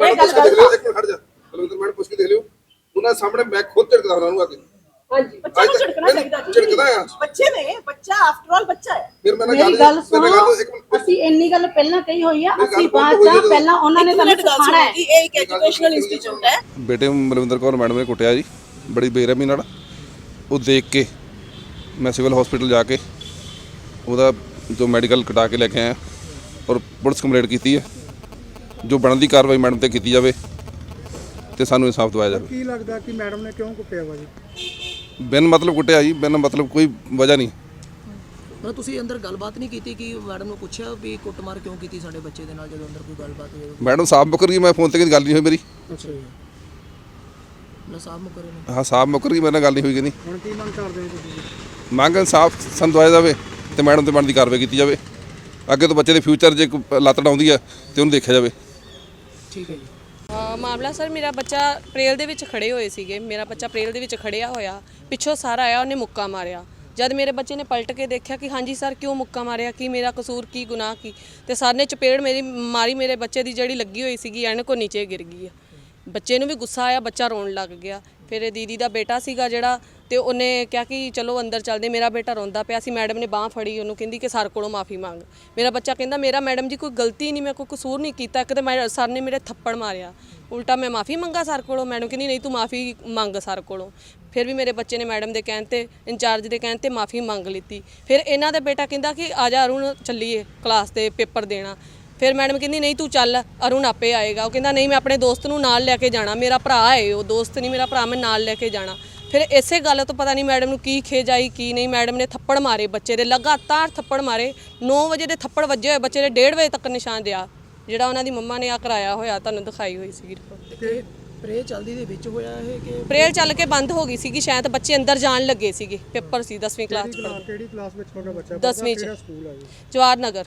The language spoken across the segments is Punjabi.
ਮੈਡਮ ਪੁੱਛ ਕੇ ਦੇਖ। ਲਿਓ ਇੱਕ ਮਿੰਟ ਖੜ ਜਾ। ਬਲਵਿੰਦਰ ਮੈਡਮ ਪੁੱਛ ਕੇ ਦੇਖ ਲਿਓ। ਉਹਨਾਂ ਸਾਹਮਣੇ ਮੈਂ ਖੁਦ ਝਿੜਕਦਾ ਉਹਨਾਂ ਨੂੰ ਆ ਕੇ। ਹਾਂਜੀ। ਬੱਚੇ ਨੂੰ ਝਿੜਕਣਾ ਚਾਹੀਦਾ ਜੀ। ਝਿੜਕਦਾ ਆ। ਬੱਚੇ ਨੇ ਬੱਚਾ ਆਫਟਰ ਆਲ ਬੱਚਾ ਹੈ। ਫਿਰ ਮੈਂ ਨਾ ਮੇਰੀ ਗੱਲ ਸੁਣੋ ਮੇਰੇ ਗੱਲ ਇੱਕ ਮਿੰਟ ਅਸੀਂ ਇੰਨੀ ਗੱਲ ਪਹਿਲਾਂ ਕਹੀ ਹੋਈ ਆ ਮੇਰੀ ਗੱਲ ਅਸੀਂ ਬਹੁਤ ਬਾਅਦ ਹੋਈ ਹੈ ਚ ਜਦੋਂ- ਪਹਿਲਾਂ ਉਹਨਾਂ ਨੇ ਇੱਕ ਤੁਹਾਨੂੰ ਮਿੰਟ ਗੱਲ ਸਿਖਾਣਾ ਸੁਣੋ ਹੈ ਜੀ ਇਹ ਇੱਕ ਐਜੂਕੇਸ਼ਨਲ ਇੰਸਟੀਚਿਊਟ ਹੈ। ਬੇਟੇ ਮਲਵਿੰਦਰ ਕੌਰ ਮੈਡਮ ਨੇ ਕੁੱਟਿਆ ਜੀ ਬੜੀ ਬੇਰਹਿਮੀ ਨਾਲ। ਉਹ ਦੇਖ ਕੇ ਮੈਂ ਸਿਵਲ ਹਸਪੀਟਲ ਜਾ ਕੇ ਉਹਦਾ ਜੋ ਮੈਡੀਕਲ ਕਟਾ ਕੇ ਲੈ ਕੇ ਆਇਆ ਔਰ ਪੁਲਿਸ ਕੰਪਲੇਂਟ ਕੀਤੀ ਹੈ। ਜੋ ਬਣਦੀ ਕਾਰਵਾਈ ਮੈਡਮ ਤੇ ਕੀਤੀ ਜਾਵੇ ਤੇ ਸਾਨੂੰ ਇਨਸਾਫ ਦਿਵਾਇਆ ਜਾਵੇ। ਕੀ ਲੱਗਦਾ ਕਿ ਮੈਡਮ ਨੇ ਕਿਉਂ ਕੁੱਟਿਆ ਵਾ ਜੀ? ਬਿਨ ਮਤਲਬ ਕੁੱਟਿਆ ਜੀ ਬਿਨ ਮਤਲਬ ਕੋਈ ਵਜ੍ਹਾ ਨਹੀਂ। ਮਤਲਬ ਤੁਸੀਂ ਅੰਦਰ ਗੱਲਬਾਤ ਨਹੀਂ ਕੀਤੀ ਕਿ ਮੈਡਮ ਨੂੰ ਪੁੱਛਿਆ ਵੀ ਕੁੱਟਮਾਰ ਕਿਉਂ ਕੀਤੀ ਸਾਡੇ ਬੱਚੇ ਦੇ ਨਾਲ ਜਦੋਂ ਅੰਦਰ ਕੋਈ ਗੱਲਬਾਤ ਹੋਈ ਮੈਡਮ ਸਾਫ਼ ਮੁੱਕਰ ਗਈ ਮੈਂ ਫੋਨ ਤੇ ਕਦੀ ਗੱਲ ਨਹੀਂ ਹੋਈ ਮੇਰੀ। ਅੱਛਾ ਜੀ। ਨਾ ਸਾਹਿਬ ਮੁਕਰੇ ਨੇ ਹਾਂ ਸਾਫ਼ ਮੁੱਕਰ ਗਈ ਮੇਰੇ ਨਾਲ ਗੱਲ ਨਹੀਂ ਹੋਈ ਕਿ ਨਹੀਂ ਹੁਣ ਕੀ ਮੰਗ ਕਰਦੇ ਹੋ ਤੁਸੀਂ? ਮੰਗ ਇਨਸਾਫ ਸਾਨੂੰ ਦਵਾਇਆ ਜਾਵੇ ਤੇ ਮੈਡਮ ਤੇ ਬਣਦੀ ਕਾਰਵਾਈ ਕੀਤੀ ਜਾਵੇ। ਅੱਗੇ ਤੋਂ ਬੱਚੇ ਦੇ ਫਿਊਚਰ ਜੇ ਕੋਈ ਲੱਤ ਡਾਉਂਦੀ ਹੈ ਤੇ ਉਹਨੂੰ ਦੇਖਿਆ ਜਾਵੇ। ਠੀਕ ਹੈ ਜੀ। ਅ, ਮਾਮਲਾ ਸਰ ਮੇਰਾ ਬੱਚਾ ਪ੍ਰੇਲ ਦੇ ਵਿੱਚ ਖੜੇ ਹੋਏ ਸੀਗੇ। ਮੇਰਾ ਬੱਚਾ ਪ੍ਰੇਲ ਦੇ ਵਿੱਚ ਖੜਿਆ ਹੋਇਆ। ਪਿੱਛੋਂ ਸਾਰਾ ਆਇਆ ਉਹਨੇ ਮੁੱਕਾ ਮਾਰਿਆ। ਜਦ ਮੇਰੇ ਬੱਚੇ ਨੇ ਪਲਟ ਕੇ ਦੇਖਿਆ ਕਿ ਹਾਂਜੀ ਸਰ ਕਿਉਂ ਮੁੱਕਾ ਮਾਰਿਆ? ਕੀ ਮੇਰਾ ਕਸੂਰ ਕੀ ਗੁਨਾਹ ਕੀ? ਤੇ ਸਰ ਨੇ ਚਪੇੜ ਮੇਰੀ ਮਾਰੀ ਮੇਰੇ ਬੱਚੇ ਦੀ ਜਿਹੜੀ ਲੱਗੀ ਹੋਈ ਸੀਗੀ ਐਨ ਕੋ ਨੀਚੇ ਗਿਰ ਗਈ ਆ। ਬੱਚੇ ਨੂੰ ਵੀ ਗੁੱਸਾ ਆਇਆ ਬੱਚਾ ਰੋਣ ਲੱਗ ਗਿਆ। ਫਿਰ ਇਹ ਦੀਦੀ ਦਾ ਬੇਟਾ ਸੀਗਾ ਜਿਹੜਾ ਤੇ ਉਹਨੇ ਕਿਹਾ ਕਿ ਚਲੋ ਅੰਦਰ ਚੱਲਦੇ, ਮੇਰਾ ਬੇਟਾ ਰੋਂਦਾ ਪਿਆ ਸੀ, ਮੈਡਮ ਨੇ ਬਾਹ ਫੜੀ, ਉਹਨੂੰ ਕਹਿੰਦੀ ਕਿ ਸਰ ਕੋਲੋਂ ਮਾਫੀ ਮੰਗ। ਮੇਰਾ ਬੱਚਾ ਕਹਿੰਦਾ, ਮੇਰਾ ਮੈਡਮ ਜੀ ਕੋਈ ਗਲਤੀ ਨਹੀਂ, ਮੈਂ ਕੋਈ ਕਸੂਰ ਨਹੀਂ ਕੀਤਾ, ਇੱਕ ਤੇ ਮੈਂ, ਸਰ ਨੇ ਮੇਰੇ ਥੱਪੜ ਮਾਰਿਆ। ਉਲਟਾ ਮੈਂ ਮਾਫੀ ਮੰਗਾ ਸਰ ਕੋਲੋਂ? ਮੈਡਮ ਕਹਿੰਦੀ, ਨਹੀਂ, ਤੂੰ ਮਾਫੀ ਮੰਗ ਸਰ ਕੋਲੋਂ। ਫਿਰ ਵੀ ਮੇਰੇ ਬੱਚੇ ਨੇ ਮੈਡਮ ਦੇ ਕਹਿਣ ਤੇ, ਇੰਚਾਰਜ ਦੇ ਕਹਿਣ ਤੇ ਮਾਫੀ ਮੰਗ ਲਿੱਤੀ। ਫਿਰ ਇਹਨਾਂ ਦਾ ਬੇਟਾ ਕਹਿੰਦਾ ਕਿ, ਆ ਜਾ ਅਰੁਣ, ਚੱਲੀਏ ਕਲਾਸ ਤੇ ਪੇਪਰ ਦੇਣਾ। ਫਿਰ ਮੈਡਮ ਕਹਿੰਦੀ, ਨਹੀਂ, ਤੂੰ ਚੱਲ, ਅਰੁਣ ਆਪੇ ਆਏਗਾ। ਉਹ ਕਹਿੰਦਾ, ਨਹੀਂ, ਮੈਂ ਆਪਣੇ ਦੋਸਤ ਨੂੰ ਨਾਲ ਲੈ ਕੇ ਜਾਣਾ, ਮੇਰਾ ਭਰਾ ਹੈ ਉਹ, ਦੋਸਤ ਨਹੀਂ, ਮੇਰਾ ਭਰਾ, ਮੈਂ ਨਾਲ ਲੈ ਕੇ ਜਾਣਾ। ਫਿਰ ਇਸੇ ਗੱਲ ਤੋਂ ਪਤਾ ਨਹੀਂ ਮੈਡਮ ਨੂੰ ਕੀ ਖੇਜ ਆਈ ਕੀ ਨਹੀਂ। ਮੈਡਮ ਨੇ ਥੱਪੜ ਮਾਰੇ ਬੱਚੇ ਦੇ ਲਗਾਤਾਰ ਥੱਪੜ ਮਾਰੇ। 9 ਵਜੇ ਦੇ ਥੱਪੜ ਵੱਜੇ ਹੋਏ ਬੱਚੇ ਦੇ 1:30 ਵਜੇ ਤੱਕ ਨਿਸ਼ਾਨ ਰਿਹਾ ਜਿਹੜਾ ਉਹਨਾਂ ਦੀ ਮੰਮਾ ਨੇ ਆ ਕਰਾਇਆ ਹੋਇਆ ਤੁਹਾਨੂੰ ਦਿਖਾਈ ਹੋਈ ਸੀ ਰਿਪੋਰਟ ਤੇ ਪ੍ਰੇ ਚਲਦੀ ਦੇ ਵਿੱਚ ਹੋਇਆ ਇਹ ਕਿ ਪ੍ਰੇਅਰ ਚੱਲ ਕੇ ਬੰਦ ਹੋ ਗਈ ਸੀਗੀ ਸ਼ਾਇਦ ਬੱਚੇ ਅੰਦਰ ਜਾਣ ਲੱਗੇ ਸੀਗੇ ਪੇਪਰ ਸੀ 10ਵੀਂ ਕਲਾਸ ਚ ਕਿਹੜੀ ਕਲਾਸ ਵਿੱਚ ਤੁਹਾਡਾ ਬੱਚਾ ਦਸਵੀਂ ਚ। ਕਿਹੜਾ ਸਕੂਲ ਜੀ ਨਗਰ।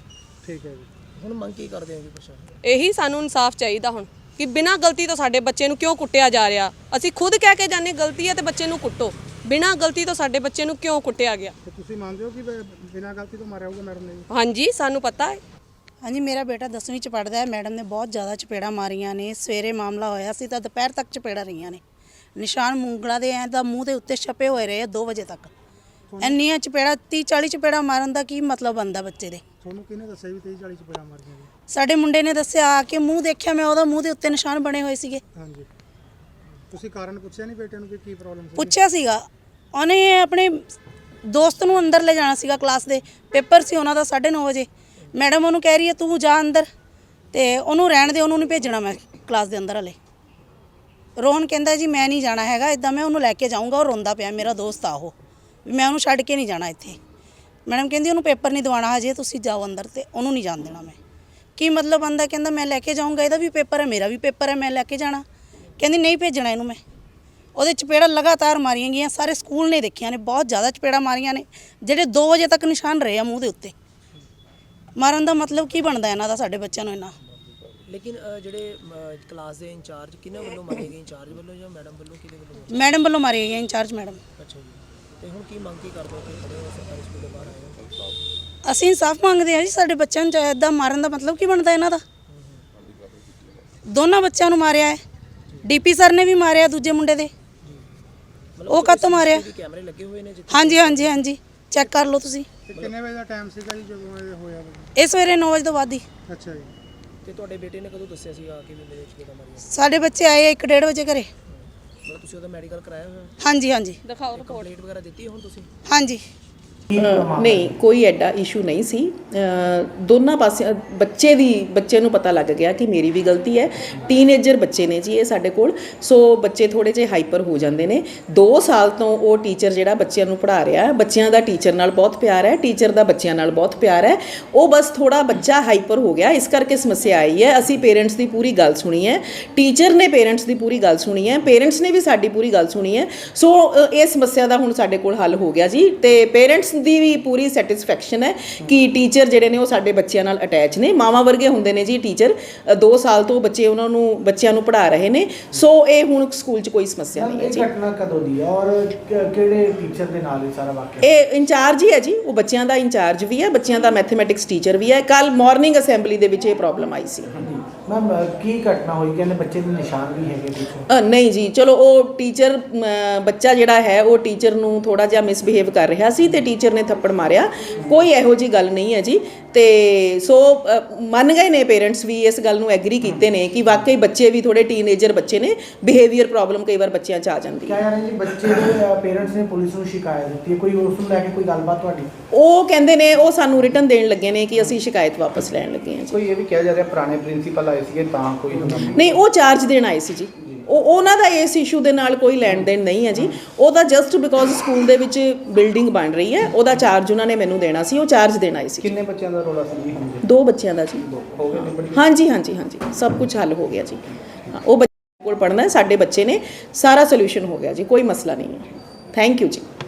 ਠੀਕ ਹੈ ਜੀ। ਹੁਣ ਮੰਗ ਕੀ ਕਰਦੇ ਹੋ ਜੀ ਪ੍ਰਸ਼ਾਸਨ? ਇਹੀ ਸਾਨੂੰ ਇਨਸਾਫ ਚਾਹੀਦਾ ਹੁਣ। ਕਿ ਬਿਨਾਂ ਗਲਤੀ ਤੋਂ ਸਾਡੇ ਬੱਚੇ ਨੂੰ ਕਿਉਂ ਕੁੱਟਿਆ ਜਾ ਰਿਹਾ? ਅਸੀਂ ਖੁਦ ਕਹਿ ਕੇ ਜਾਂਦੇ ਗਲਤੀ ਹੈ ਤੇ ਬੱਚੇ ਨੂੰ ਕੁੱਟੋ। ਬਿਨਾਂ ਗਲਤੀ ਤੋਂ ਸਾਡੇ ਬੱਚੇ ਨੂੰ ਕਿਉਂ ਕੁੱਟਿਆ ਗਿਆ? ਤੇ ਤੁਸੀਂ ਮੰਨਦੇ ਹੋ ਕਿ ਬ- ਬਿਨਾਂ ਗਲਤੀ ਤੋਂ ਮਾਰਿਆ ਹੋਊਗਾ ਮੈਡਮ ਨੇ? ਜੀ ਹਾਂਜੀ ਸਾਨੂੰ ਪਤਾ ਹੈ। ਹਾਂਜੀ ਮੇਰਾ ਬੇਟਾ 10ਵੀਂ ਚ ਪੜਦਾ ਹੈ। ਮੈਡਮ ਨੇ ਬਹੁਤ ਜ਼ਿਆਦਾ ਚਪੇੜਾ ਮਾਰੀਆਂ ਨੇ। ਸਵੇਰੇ ਮਾਮਲਾ ਹੋਇਆ ਸੀ ਤਾਂ ਦੁਪਹਿਰ ਤੱਕ ਚਪੇੜਾ ਰਹੀਆਂ ਨੇ। ਨਿਸ਼ਾਨ ਮੂੰਗਲਾ ਦੇ ਐ ਤਾਂ ਮੂੰਹ ਦੇ ਉੱਤੇ ਛਪੇ ਹੋਏ ਰਹੇ 2 ਵਜੇ ਤੱਕ। ਇੰਨੀਆਂ ਚਪੇੜਾ 30 40 ਚਪੇੜਾ ਮਾਰਨ ਦਾ ਕੀ ਮਤਲਬ ਬੰਦਾ ਬੱਚੇ ਦੇ? ਤੁਹਾਨੂੰ ਕਿਹਨੇ ਦੱਸਿਆ ਵੀ 23 40 ਚਪੇੜਾ ਮਾਰੀਆਂ ਜੀ ਸਾਡੇ ਮੁੰਡੇ ਨੇ ਦੱਸਿਆ ਆ ਕੇ ਮੂੰਹ ਦੇਖਿਆ ਮੈਂ ਉਹਦਾ ਮੂੰਹ ਦੇ ਉੱਤੇ ਨਿਸ਼ਾਨ ਬਣੇ ਹੋਏ ਸੀਗੇ। ਹਾਂਜੀ। ਤੁਸੀਂ ਕਾਰਨ ਪੁੱਛਿਆ ਨਹੀਂ ਬੇਟੇ ਨੂੰ ਕਿ ਕੀ ਪ੍ਰੋਬਲਮ ਸੀ ਪੁੱਛਿਆ ਸੀਗਾ। ਉਹਨੇ ਆਪਣੇ ਦੋਸਤ ਨੂੰ ਅੰਦਰ ਲੈ ਜਾਣਾ ਸੀਗਾ ਕਲਾਸ ਦੇ। ਪੇਪਰ ਸੀ ਉਹਨਾਂ ਦਾ 9:30 ਵਜੇ। ਮੈਡਮ ਉਹਨੂੰ ਕਹਿ ਰਹੀ ਹੈ ਤੂੰ ਜਾ ਅੰਦਰ। ਤੇ ਉਹਨੂੰ ਰਹਿਣ ਦੇ ਉਹਨੂੰ ਨਹੀਂ ਭੇਜਣਾ ਮੈਂ ਕਲਾਸ ਦੇ ਅੰਦਰ ਹਲੇ। ਰੋਹਨ ਕਹਿੰਦਾ ਜੀ ਮੈਂ ਨਹੀਂ ਜਾਣਾ ਹੈਗਾ ਇਦਾਂ ਮੈਂ ਉਹਨੂੰ ਲੈ ਕੇ ਜਾਊਂਗਾ ਉਹ ਰੋਂਦਾ ਪਿਆ ਮੇਰਾ ਦੋਸਤ ਆ ਉਹ। ਵੀ ਮੈਂ ਉਹਨੂੰ ਛੱਡ ਕੇ ਨਹੀਂ ਜਾਣਾ ਇੱਥੇ। ਮੈਡਮ ਕਹਿੰਦੀ ਉਹਨੂੰ ਪੇਪਰ ਨਹੀਂ ਦਿਵਾਉਣਾ ਹਜੇ ਤੁਸੀਂ ਜਾਓ ਅੰਦਰ ਤੇ ਉਹਨੂੰ ਨਹੀਂ ਜਾਣ ਦੇਣਾ ਮੈਂ। ਕੀ ਮਤਲਬ ਬੰਦਾ ਕਹਿੰਦਾ ਮੈਂ ਲੈ ਕੇ ਜਾਊਂਗਾ ਇਹਦਾ ਵੀ ਪੇਪਰ ਹੈ ਮੇਰਾ ਵੀ ਪੇਪਰ ਹੈ ਮੈਂ ਲੈ ਕੇ ਜਾਣਾ। ਕਹਿੰਦੀ ਨਹੀਂ ਭੇਜਣਾ ਇਹਨੂੰ ਮੈਂ। ਉਹਦੇ ਚਪੇੜਾ ਲਗਾਤਾਰ ਮਾਰੀਆਂ ਗਈਆਂ ਸਾਰੇ ਸਕੂਲ ਨੇ ਦੇਖੀਆਂ ਨੇ ਬਹੁਤ ਜ਼ਿਆਦਾ ਚਪੇੜਾ ਮਾਰੀਆਂ ਨੇ ਜਿਹੜੇ 2 ਵਜੇ ਤੱਕ ਨਿਸ਼ਾਨ ਰਹੇ ਆ ਮੂੰਹ ਦੇ ਉੱਤੇ। ਮਾਰਨ ਦਾ ਮਤਲਬ ਕੀ ਬਣਦਾ ਇਹਨਾਂ ਦਾ ਸਾਡੇ ਬੱਚਿਆਂ ਨੂੰ ਇਹਨਾਂ ਲੇਕਿਨ ਜਿਹੜੇ ਕਲਾਸ ਦੇ ਇੰਚਾਰਜ ਕਿਹਨਾਂ ਵੱਲੋਂ ਮਾਰੇ ਗਏ? ਇੰਚਾਰਜ ਵੱਲੋਂ ਜਾਂ ਮੈਡਮ ਵੱਲੋਂ ਕਿਹਦੇ ਵੱਲੋਂ ਮੈਡਮ ਵੱਲੋਂ ਮਾਰੀਆਂ ਗਈਆਂ ਇੰਚਾਰਜ ਮੈਡਮ। ਅੱਛਾ ਜੀ। ਤੇ ਹੁਣ ਕੀ ਮੰਗ ਕੀ ਕਰਦੇ ਹੋ ਕਿ ਖੜੇ ਹੋ ਸਰਕਾਰੀ ਸਕੂਲ ਦੇ ਬਾਹਰ ਆਏ ਹੋ? ਅਸੀਂ ਇਨਸਾਫ ਮੰਗਦੇ ਹਾਂ ਜੀ ਸਾਡੇ ਬੱਚਿਆਂ ਨੂੰ ਇਦਾਂ ਮਾਰਨ ਦਾ ਮਤਲਬ ਕੀ ਬਣਦਾ ਇਹਨਾਂ ਦਾ। ਦੋਨਾਂ ਬੱਚਿਆਂ ਨੂੰ ਮਾਰਿਆ ਹੈ। ਡੀਪੀ ਸਰ ਨੇ ਵੀ ਮਾਰਿਆ ਦੂਜੇ ਮੁੰਡੇ ਦੇ। ਉਹ ਕਾਹਤੋਂ ਮਾਰਿਆ? ਵੀ ਕੈਮਰੇ ਲੱਗੇ ਹੋਏ ਨੇ ਜਿੱਥੇ? ਹਾਂਜੀ ਹਾਂਜੀ ਹਾਂਜੀ। ਚੈੱਕ ਕਰ ਲਓ ਤੁਸੀਂ। ਤੇ ਕਿੰਨੇ ਵਜੇ ਦਾ ਟਾਈਮ ਸੀਗਾ ਜੀ ਜਦੋਂ ਇਹ ਹੋਇਆ ਵਾ? ਇਹ ਸਵੇਰੇ 9 ਵਜੇ ਤੋਂ ਬਾਅਦ ਹੀ। ਅੱਛਾ ਜੀ। ਤੇ ਤੁਹਾਡੇ ਬੇਟੇ ਨੇ ਕਦੋਂ ਦੱਸਿਆ ਸੀਗਾ ਕਿ ਵੀ ਮੇਰੇ ਚਪੇੜਾ ਮਾਰੀਆਂ? ਸਾਡੇ ਬੱਚੇ ਆਏ 1:30 ਵਜੇ ਘਰੇ। ਤੁਸੀਂ ਉਹਦਾ ਮੈਡੀਕਲ ਕਰਾਇਆ ਹੋਇਆ? ਹਾਂਜੀ ਹਾਂਜੀ। ਦਿਖਾਓ ਰਿਪੋਰਟ ਕੰਪਲੀਟ ਵਗੈਰਾ ਦਿੱਤੀ ਹੁਣ ਤੁਸੀਂ? ਹਾਂਜੀ। ਨਹੀਂ ਕੋਈ ਐਡਾ ਇਸ਼ੂ ਨਹੀਂ ਸੀ। ਦੋਨਾਂ ਪਾਸੇ ਬੱਚੇ ਦੀ ਬੱਚੇ ਨੂੰ ਪਤਾ ਲੱਗ ਗਿਆ ਕਿ ਮੇਰੀ ਵੀ ਗਲਤੀ ਹੈ। ਟੀਨੇਜਰ ਬੱਚੇ ਨੇ ਜੀ ਇਹ ਸਾਡੇ ਕੋਲ। ਸੋ ਬੱਚੇ ਥੋੜੇ ਜਿਹੇ ਹਾਈਪਰ ਹੋ ਜਾਂਦੇ ਨੇ। 2 ਸਾਲ ਤੋਂ ਉਹ ਟੀਚਰ ਜਿਹੜਾ ਬੱਚਿਆਂ ਨੂੰ ਪੜ੍ਹਾ ਰਿਹਾ ਹੈ ਬੱਚਿਆਂ ਦਾ ਟੀਚਰ ਨਾਲ ਬਹੁਤ ਪਿਆਰ ਹੈ ਟੀਚਰ ਦਾ ਬੱਚਿਆਂ ਨਾਲ ਬਹੁਤ ਪਿਆਰ ਹੈ। ਉਹ ਬਸ ਥੋੜਾ ਬੱਚਾ ਹਾਈਪਰ ਹੋ ਗਿਆ ਇਸ ਕਰਕੇ ਸਮੱਸਿਆ ਆਈ ਹੈ। ਅਸੀਂ ਪੇਰੈਂਟਸ ਦੀ ਪੂਰੀ ਗੱਲ ਸੁਣੀ ਹੈ। ਟੀਚਰ ਨੇ ਪੇਰੈਂਟਸ ਦੀ ਪੂਰੀ ਗੱਲ ਸੁਣੀ ਹੈ। ਪੇਰੈਂਟਸ ਨੇ ਵੀ ਸਾਡੀ ਪੂਰੀ ਗੱਲ ਸੁਣੀ ਹੈ। ਸੋ ਇਹ ਸਮੱਸਿਆ ਦਾ ਹੁਣ ਸਾਡੇ ਕੋਲ ਹੱਲ ਹੋ ਗਿਆ ਜੀ। ਤੇ ਪੇਰੈਂਟਸ ਦੀ ਵੀ ਪੂਰੀ ਸੈਟੀਸਫੈਕਸ਼ਨ ਹੈ ਕਿ ਟੀਚਰ ਜਿਹੜੇ ਨੇ ਉਹ ਸਾਡੇ ਬੱਚਿਆਂ ਨਾਲ ਅਟੈਚ ਨੇ। ਮਾਵਾਂ ਵਰਗੇ ਹੁੰਦੇ ਨੇ ਜੀ ਟੀਚਰ 2 ਸਾਲ ਤੋਂ ਬੱਚੇ ਉਹਨਾਂ ਨੂੰ ਬੱਚਿਆਂ ਨੂੰ ਪੜ੍ਹਾ ਰਹੇ ਨੇ। ਸੋ ਇਹ ਹੁਣ ਸਕੂਲ 'ਚ ਕੋਈ ਸਮੱਸਿਆ ਨਹੀਂ ਹੈ ਜੀ। ਇਹ ਘਟਨਾ ਕਦੋਂ ਦੀ ਹੈ ਔਰ ਕਿਹੜੇ ਟੀਚਰ ਦੇ ਨਾਲ ਇਹ ਸਾਰਾ ਵਾਕਿਆ? ਇਹ ਇੰਚਾਰਜ ਹੀ ਹੈ ਜੀ ਉਹ ਬੱਚਿਆਂ ਦਾ ਇੰਚਾਰਜ ਵੀ ਹੈ ਬੱਚਿਆਂ ਦਾ ਮੈਥਮੈਟਿਕਸ ਟੀਚਰ ਵੀ ਹੈ। ਕੱਲ ਮਾਰਨਿੰਗ ਅਸੈਂਬਲੀ ਦੇ ਵਿੱਚ ਇਹ ਪ੍ਰੋਬਲਮ ਆਈ ਸੀ। ਮੈਮ ਕੀ ਘਟਨਾ ਹੋਈ? ਕਹਿੰਦੇ ਬੱਚੇ ਦੇ ਨਿਸ਼ਾਨ ਵੀ ਹੈਗੇ ਪਿੱਛੇ। ਅ, ਨਹੀਂ ਜੀ ਚਲੋ ਉਹ ਟੀਚਰ ਬੱਚਾ ਜਿਹੜਾ ਹੈ ਉਹ ਟੀਚਰ ਨੂੰ ਥੋੜਾ ਜਿਹਾ ਮਿਸਬਿਹੇਵ ਕਰ ਰਿਹਾ ਸੀ ਤੇ ਟੀਚਰ ਨੇ ਥੱਪੜ ਮਾਰਿਆ। ਕੋਈ ਇਹੋ ਜੀ ਗੱਲ ਨਹੀਂ ਹੈ ਜੀ। ਤੇ ਸੋ ਅ, ਮੰਨ ਗਏ ਨੇ ਪੇਰੈਂਟਸ ਵੀ ਇਸ ਗੱਲ ਨੂੰ ਐਗਰੀ ਕੀਤੇ ਨੇ ਕਿ ਵਾਕਈ ਬੱਚੇ ਵੀ ਥੋੜੇ ਟੀਨੇਜਰ ਬੱਚੇ ਨੇ। ਬਿਹੇਵੀਅਰ ਪ੍ਰੋਬਲਮ ਕਈ ਵਾਰ ਬੱਚਿਆਂ 'ਚ ਆ ਜਾਂਦੀ ਹੈ। ਕਿਹਾ ਜਾ ਰਿਹਾ ਜੀ ਬੱਚੇ ਦੇ ਪੇਰੈਂਟਸ ਨੇ ਪੁਲਿਸ ਨੂੰ ਸ਼ਿਕਾਇਤ ਦਿੱਤੀ ਹੈ। ਕੋਈ ਉਸ ਨੂੰ ਲੈ ਕੇ ਕੋਈ ਗੱਲਬਾਤ ਤੁਹਾਡੀ? ਉਹ ਕਹਿੰਦੇ ਨੇ ਉਹ ਸਾਨੂੰ ਰਿਟਰਨ ਦੇਣ ਲੱਗੇ ਨੇ ਕਿ ਅਸੀਂ ਸ਼ਿਕਾਇਤ ਵਾਪਸ ਲੈਣ ਲੱਗੇ ਹਾਂ ਜੀ। ਕੋਈ ਇਹ ਵੀ ਕਿਹਾ ਜਾ ਰਿਹਾ ਪੁਰਾਣੇ ਪ੍ਰਿੰਸੀਪਲ ਆਏ ਸੀਗੇ ਤਾਂ ਕੋਈ ਨਹੀਂ। ਉਹ ਚਾਰਜ ਦੇਣ ਆਏ ਸੀ ਜੀ। ਉਹ ਉਹਨਾਂ ਦਾ ਇਸ ਇਸ਼ੂ ਦੇ ਨਾਲ ਕੋਈ ਲੈਣ ਦੇਣ ਨਹੀਂ ਹੈ ਜੀ। ਉਹਦਾ ਜਸਟ ਬਿਕੋਜ਼ ਸਕੂਲ ਦੇ ਵਿੱਚ ਬਿਲਡਿੰਗ ਬਣ ਰਹੀ ਹੈ ਉਹਦਾ ਚਾਰਜ ਉਹਨਾਂ ਨੇ ਮੈਨੂੰ ਦੇਣਾ ਸੀ ਉਹ ਚਾਰਜ ਦੇਣ ਆਏ ਸੀ। ਕਿੰਨੇ ਬੱਚਿਆਂ ਦਾ ਰੋਲਾ ਸੀ ਜੀ? ਦੋ ਬੱਚਿਆਂ ਦਾ ਜੀ। ਹੋ ਗਏ ਨਿਬੜ ਗਏ? ਹਾਂਜੀ ਹਾਂਜੀ ਹਾਂਜੀ। ਸਭ ਕੁਝ ਹੱਲ ਹੋ ਗਿਆ ਜੀ। ਹਾਂ, ਉਹ ਬੱਚੇ ਕੋਲ ਪੜਨਾ ਹੈ ਸਾਡੇ ਬੱਚੇ ਨੇ ਸਾਰਾ ਸੋਲੂਸ਼ਨ ਹੋ ਗਿਆ ਜੀ ਕੋਈ ਮਸਲਾ ਨਹੀਂ ਹੈ। ਥੈਂਕ ਯੂ ਜੀ।